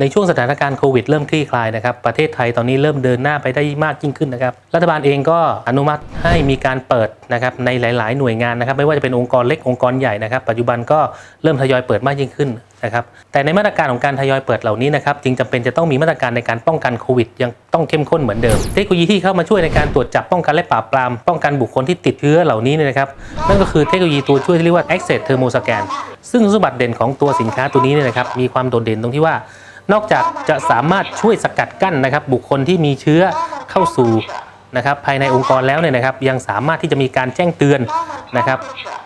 ในช่วงสถานการณ์โควิดเริ่มคลี่คลายนะครับ ประเทศไทยตอนนี้เริ่มเดินหน้าไปได้มากยิ่งขึ้นนะครับ รัฐบาลเองก็อนุมัติให้มีการเปิดนะครับในหลาย ๆ หน่วยงานนะครับ ไม่ว่าจะเป็นองค์กรเล็กองค์กรใหญ่นะครับ ปัจจุบันก็เริ่มทยอยเปิดมากยิ่งขึ้นนะครับ แต่ในมาตรการของการทยอยเปิดเหล่านี้นะครับจึงจำเป็นจะต้องมีมาตรการในการป้องกันโควิด ยังต้องเข้มข้นเหมือนเดิม เทคโนโลยีที่เข้ามาช่วยในการตรวจจับป้องกันและปราบปรามป้องกันบุคคลที่ติดเชื้อเหล่านี้เนี่ยนะครับ นั่นก็คือเทคโนโลยีตัวช่วยที่เรียกว่า Access Thermoscan ซึ่งสมบัติเด่นของตัวสินค้าตัวนี้เนี่ยนะครับมีความโดดเด่นตรงที่ว่า นอกจากจะสามารถช่วยสกัดกั้นนะครับ บุคคลที่มีเชื้อเข้าสู่นะครับภายในองค์กรแล้วเนี่ยนะครับ ยังสามารถที่จะมีการแจ้งเตือนนะครับ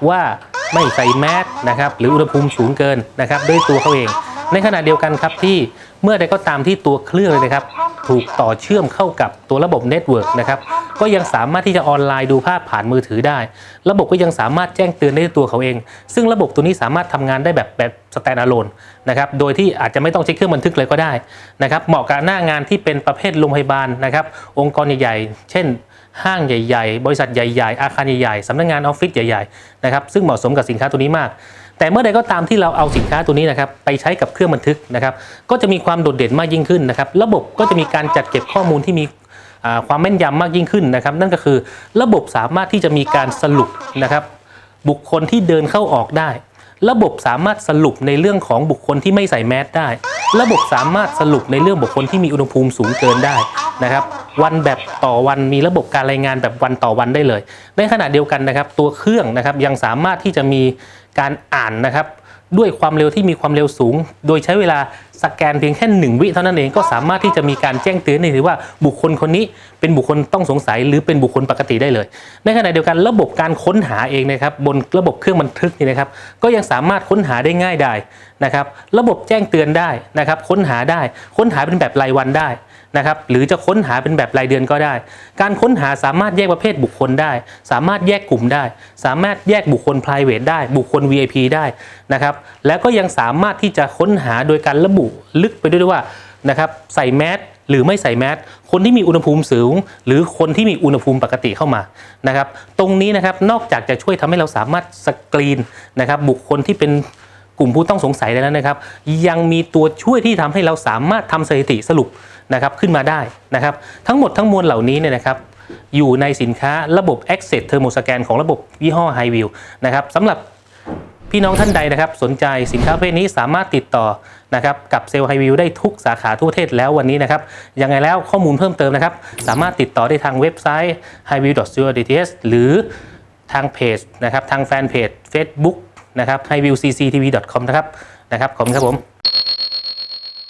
ว่าไม่ใส่แมสนะครับ หรืออุณหภูมิสูงเกินนะครับ ด้วยตัวเขาเอง ในขณะเดียวกันครับที่เมื่อใดก็ตามที่ตัวเครื่องเลยนะครับ ถูกต่อเชื่อมเข้ากับตัวระบบเน็ตเวิร์กนะครับก็ยังสามารถที่จะออนไลน์ดูภาพผ่านมือถือได้ ระบบก็ยังสามารถแจ้งเตือนได้ตัวเขาเอง ซึ่งระบบตัวนี้สามารถทำงานได้แบบแบบสแตนด์อะโลนนะครับโดยที่อาจจะไม่ต้องใช้เครื่องบันทึกเลยก็ได้นะครับเหมาะกับหน้างานที่เป็นประเภทโรงพยาบาลนะครับองค์กรใหญ่ๆ เช่นห้างใหญ่ ๆ บริษัทใหญ่ ๆ อาคารใหญ่ ๆสำนักงานออฟฟิศใหญ่ ๆ นะครับ ซึ่งเหมาะสมกับสินค้าตัวนี้มาก แต่เมื่อใดก็ตามที่เราเอาสินค้าตัวนี้นะครับไปใช้กับเครื่องบันทึกนะครับ ก็จะมีความโดดเด่นมากยิ่งขึ้นนะครับ ระบบก็จะมีการจัดเก็บข้อมูลที่มีความแม่นยำมากยิ่งขึ้นนะครับ นั่นก็คือระบบสามารถที่จะมีการสรุปนะครับ บุคคลที่เดินเข้าออกได้ ระบบสามารถสรุปในเรื่องของบุคคลที่ไม่ใส่แมสได้ ระบบสามารถสรุปในเรื่องบุคคลที่มีอุณหภูมิสูงเกินได้นะครับ วันแบบต่อวันมีระบบการรายงานแบบวันต่อวันได้เลย ในขณะเดียวกันนะครับ ตัวเครื่องนะครับยังสามารถที่จะมีการอ่านนะครับ ด้วยความเร็วที่มีความเร็วสูง โดยใช้เวลาสแกนเพียงแค่หนึ่งวิเท่านั้นเองก็สามารถที่จะมีการแจ้งเตือนได้เลยว่าบุคคลคนนี้เป็นบุคคลต้องสงสัยหรือเป็นบุคคลปกติได้เลย ในขณะเดียวกันระบบการค้นหาเองนะครับบนระบบเครื่องบันทึกนี่นะครับ ก็ยังสามารถค้นหาได้ง่ายได้นะครับ ระบบแจ้งเตือนได้นะครับ ค้นหาได้ ค้นหาเป็นแบบรายวันได้ นะครับหรือจะค้นหาเป็นแบบรายเดือนก็ได้ การค้นหาสามารถแยกประเภทบุคคลได้ สามารถแยกกลุ่มได้ สามารถแยกบุคคล private ได้ บุคคล VIP ได้นะครับแล้วก็ยังสามารถที่จะค้นหาโดยการระบุลึกไปด้วยว่านะครับใส่แมสหรือไม่ใส่แมสคนที่มีอุณหภูมิสูง หรือคนที่มีอุณหภูมิปกติเข้ามานะครับตรงนี้นะครับนอกจากจะช่วยทำให้เราสามารถสกรีนนะครับบุคคลที่เป็นกลุ่มผู้ต้องสงสัยได้แล้วนะครับ ยังมีตัวช่วยที่ทำให้เราสามารถทำสถิติสรุป นะครับขึ้นมาได้นะครับ ทั้งหมดทั้งมวลเหล่านี้เนี่ยนะครับอยู่ในสินค้าระบบ Access Thermoscan ของระบบยี่ห้อ High View นะครับสำหรับพี่น้องท่านใดนะครับสนใจสินค้าประเภทนี้สามารถติดต่อนะครับกับเซลล์ High View ได้ทุกสาขาทั่วประเทศแล้ววันนี้นะครับยังไงแล้วข้อมูลเพิ่มเติมนะครับ สามารถติดต่อได้ทางเว็บไซต์ highview.co.th หรือทางเพจนะครับทางแฟนเพจ Facebook นะครับ highviewcctv.com นะครับนะครับขอบคุณครับผม